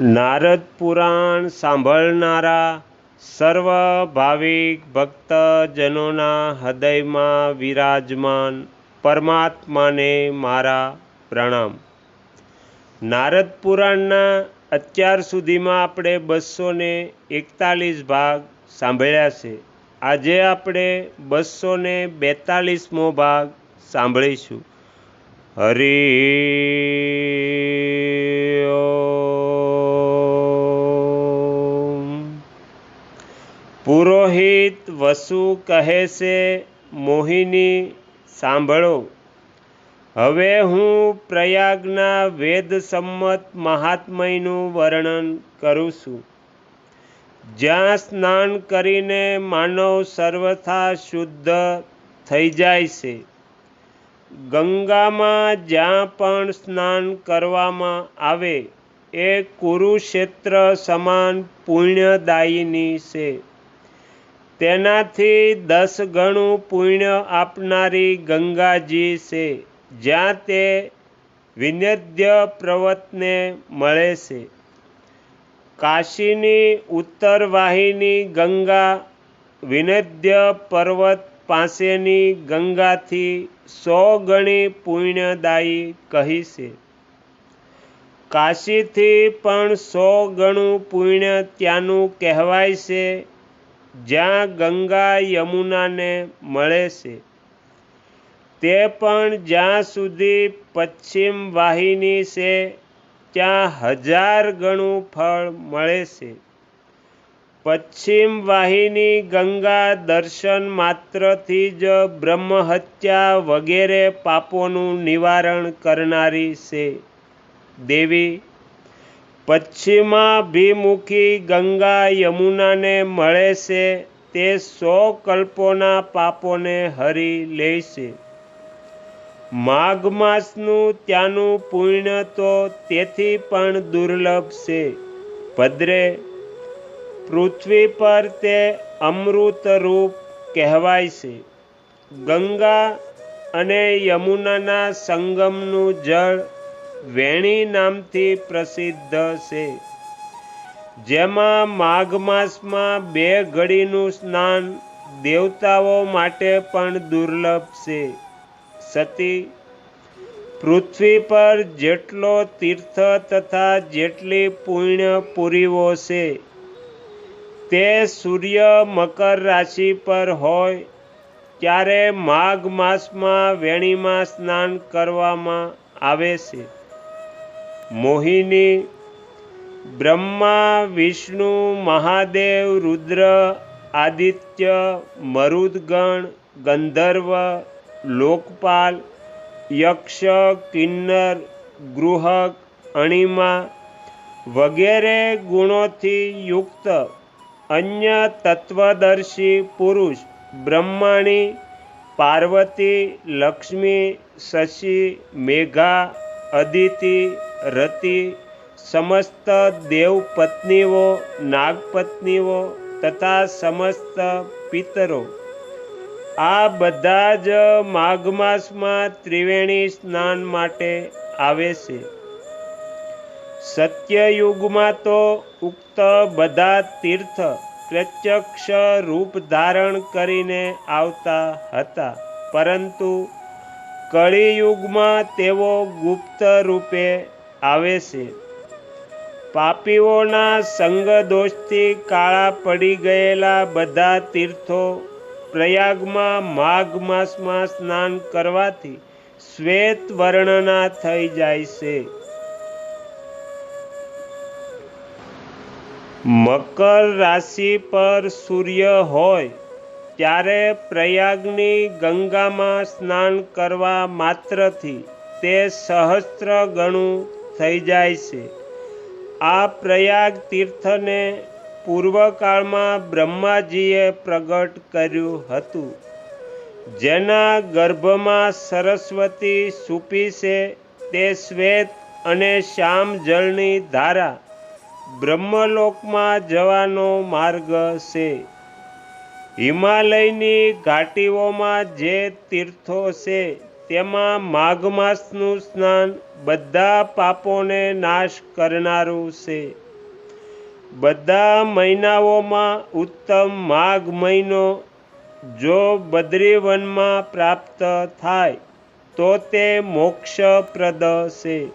નારદ પુરાણ સાંભળનારા સર્વ ભાવિક ભક્તજનોના હૃદયમાં વિરાજમાન પરમાત્માને મારા પ્રણામ. નારદ પુરાણના અત્યાર સુધીમાં આપણે બસો ને એકતાલીસ ભાગ સાંભળ્યા છે. આજે આપણે બસો ને બેતાલીસમો ભાગ સાંભળીશું. હરિ પુરોહિત વસુ કહે છે, મોહિની, સાંભળો. હવે હું પ્રયાગના વેદ સંમત મહાત્મયનું વર્ણન કરું છું. જ્યાં સ્નાન કરીને માનવ સર્વથા શુદ્ધ થઈ જાય છે. ગંગામાં જ્યાં પણ સ્નાન કરવામાં આવે, એ કુરુક્ષેત્ર સમાન પુણ્યદાયિની છે. તેનાથી દસ ગણું પુણ્ય આપનારી ગંગાજી છે, જ્યાં તે વિનેદ્ય પર્વતને મળે છે. કાશીની ઉત્તર વાહિની ગંગા વિનેદ્ય પર્વત પાસેની ગંગાથી સો ગણી પુણ્યદાયી કહી છે. કાશીથી પણ સો ગણું પુણ્ય ત્યાંનું કહેવાય છે. જ્યાં ગંગા યમુનાને મળે છે. તે પણ જ્યાં સુધી પશ્ચિમ વાહિની છે, ત્યાં હજાર ગણું ફળ મળે છે. પશ્ચિમ વાહિની ગંગા દર્શન માત્રથી જ બ્રહ્મહત્યા વગેરે પાપોનું નિવારણ કરનારી છે. દેવી પશ્ચિમાભિમુખી ગંગા યમુનાને મળે છે, તે સો કલ્પોના પાપોને હરી લે છે. માઘ માસનું ત્યાંનું પુણ્ય તો તેથી પણ દુર્લભ છે. ભદ્રે, પૃથ્વી પર તે અમૃત રૂપ કહેવાય છે. ગંગા અને યમુનાના સંગમનું જળ વેણી નામથી પ્રસિદ્ધ છે. જેમાં માઘ માસમાં બે ઘડીનું સ્નાન દેવતાઓ માટે પણ દુર્લભ છે. સતી, પૃથ્વી પર જેટલો તીર્થ તથા જેટલી પુણ્યપુરીઓ છે, તે સૂર્ય મકર રાશિ પર હોય, ત્યારે માઘ માસમાં વેણીમાં સ્નાન કરવામાં આવે છે. મોહિની બ્રહ્મા, વિષ્ણુ, મહાદેવ, રુદ્ર, આદિત્ય, મરુદગણ, ગંધર્વ, લોકપાલ, યક્ષ, કિન્નર, ગૃહક, અણિમા વગેરે ગુણોથી યુક્ત અન્ય તત્વદર્શી પુરુષ બ્રહ્માણી, પાર્વતી, લક્ષ્મી, શશી, મેઘા, અદિતિ રતિ સમસ્ત દેવપત્નીઓ નાગપત્નીઓ તથા સમસ્ત પિતરો. આ બધા જ માઘ માસમાં ત્રિવેણી સ્નાન માટે આવે છે. સત્યયુગમાં તો ઉક્ત બધા તીર્થ પ્રત્યક્ષ રૂપ ધારણ કરીને આવતા હતા, પરંતુ કળિયુગમાં તેઓ ગુપ્ત રૂપે આવે છે. પાપીઓના સંગદોષથી કાળા પડી ગયેલા બધા તીર્થો પ્રયાગમાં માઘ માસમાં સ્નાન કરવાથી શ્વેત વર્ણના થઈ જાય છે. મકર રાશિ પર સૂર્ય હોય ત્યારે પ્રયાગની ગંગામાં સ્નાન કરવા માત્રથી તે સહસ્ત્ર ગણું થઈ જાય છે. આ પ્રયાગ તીર્થને પૂર્વકાળમાં બ્રહ્માજીએ પ્રગટ કર્યું હતું. જેના ગર્ભમાં સરસ્વતી સૂપી છે, તે શ્વેત અને શ્યામ જળની ધારા બ્રહ્મલોકમાં જવાનો માર્ગ છે. હિમાલયની ઘાટીઓમાં જે તીર્થો છે તેમાં માઘ માસનું સ્નાન બધા પાપોને નાશ કરનારું છે. બધા મહિનાઓમાં ઉત્તમ માઘ મહિનો જો બદ્રીવનમાં પ્રાપ્ત થાય, તો તે મોક્ષપ્રદ છે.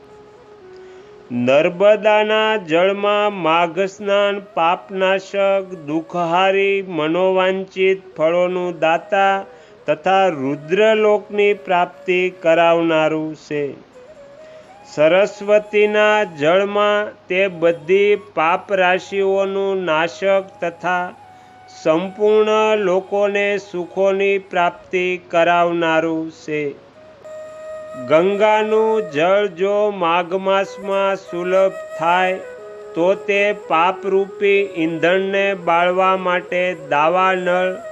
નર્મદાના જળમાં માઘ સ્નાન પાપનાશક, દુઃખહારી મનોવાંચિત ફળોનું દાતા તથા રુદ્રલોકની પ્રાપ્તિ કરાવનારું છે. સરસ્વતીના જળમાં તે બધી પાપ રાશિઓનું નાશક તથા સંપૂર્ણ લોકોને સુખોની પ્રાપ્તિ કરાવનારું છે. ગંગાનું જળ જો માઘ માસમાં સુલભ થાય, તો તે પાપરૂપી ઈંધણને બાળવા માટે દાવા નળ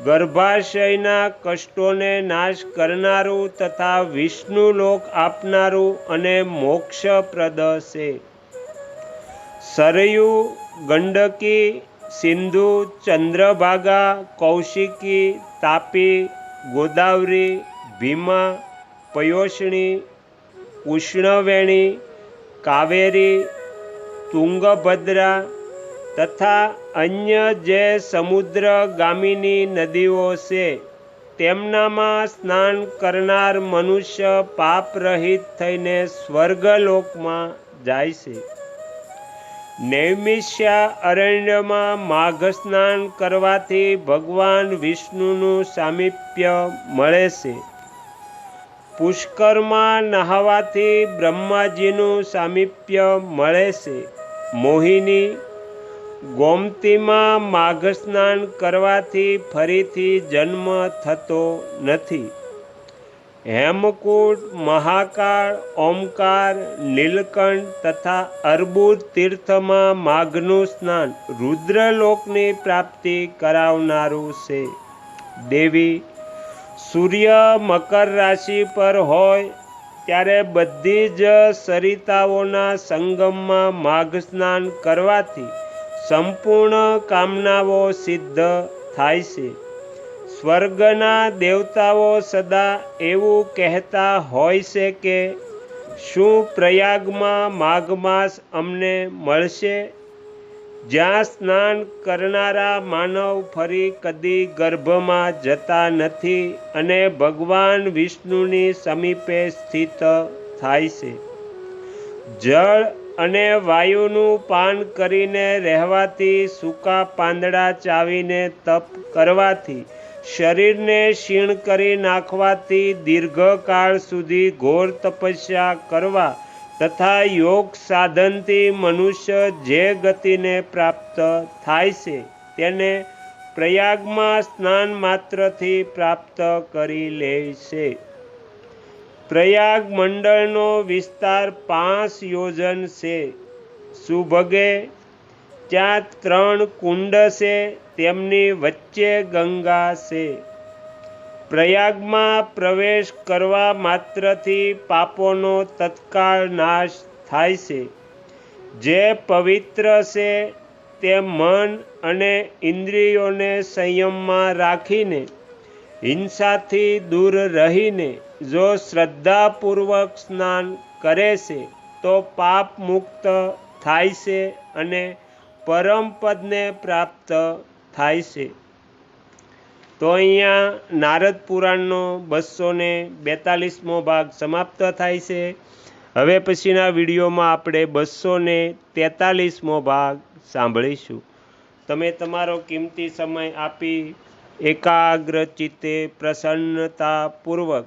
ગર્ભાશયના કષ્ટોને નાશ કરનારું તથા વિષ્ણુલોક આપનારું અને મોક્ષપ્રદ છે. સરયુ, ગંડકી, સિંધુ, ચંદ્રભાગા, કૌશિકી, તાપી, ગોદાવરી, ભીમા પયોષણી ઉષ્ણવેણી, કાવેરી, તુંગભદ્રા તથા અન્ય જે સમુદ્રગામીની નદીઓ છે, તેમનામાં સ્નાન કરનાર મનુષ્ય પાપરહિત થઈને સ્વર્ગલોકમાં જાય છે. નૈમિષ્યા અરણ્યમાં માઘ સ્નાન કરવાથી ભગવાન વિષ્ણુનું સામીપ્ય મળે છે. પુષ્કરમાં નહાવાથી બ્રહ્માજીનું સામીપ્ય મળે છે. મોહિની ગોમતીમાં માઘ સ્નાન કરવાથી ફરીથી જન્મ થતો નથી. હેમકૂટ, મહાકાળ, ઓમકાર, નીલકંઠ તથા અર્બુદ તીર્થમાં માઘનું સ્નાન રુદ્રલોકની પ્રાપ્તિ કરાવનારું છે. દેવી, સૂર્ય મકર રાશિ પર હોય ત્યારે બધી જ સરિતાઓના સંગમમાં માઘ સ્નાન કરવાથી સંપૂર્ણ કામનાઓ સિદ્ધ થાય છે. સ્વર્ગના દેવતાઓ સદા એવું કહેતા હોય છે કે, શું પ્રયાગમાં માઘ માસ અમને મળશે? જ્યાં સ્નાન કરનારા માનવ ફરી કદી ગર્ભમાં જતા નથી અને ભગવાન વિષ્ણુની સમીપે સ્થિત થાય છે. જળ અને વાયુનું પાન કરીને રહેવાથી સૂકા પાંદડા ચાવીને તપ કરવાથી શરીરને ક્ષીણ કરી નાખવાથી દીર્ઘકાળ સુધી ઘોર તપસ્યા કરવા તથા યોગ સાધનથી મનુષ્ય જે ગતિને પ્રાપ્ત થાય છે તેને પ્રયાગમાં સ્નાન માત્રથી પ્રાપ્ત કરી લે છે. પ્રયાગ મંડળનો વિસ્તાર પાંચ યોજન છે. સુભગે ત્યાં ત્રણ કુંડ છે, તેમની વચ્ચે ગંગા છે. પ્રયાગમાં પ્રવેશ કરવા માત્રથી પાપોનો તત્કાળ નાશ થાય છે. જે પવિત્ર છે, તે મન અને ઇન્દ્રિયોને સંયમમાં રાખીને, હિંસાથી દૂર રહીને જો શ્રદ્ધાપૂર્વક સ્નાન કરે છે, તો પાપ મુક્ત થાય છે અને પરમપદને પ્રાપ્ત થાય છે. તો અહીંયા નારદ પુરાણનો બસો ને બેતાલીસમો ભાગ સમાપ્ત થાય છે. હવે પછીના વિડીયોમાં આપણે બસો ને તેતાલીસમો ભાગ સાંભળીશું. તમે તમારો કિંમતી સમય આપી એકાગ્ર ચિત્તે પ્રસન્નતાપૂર્વક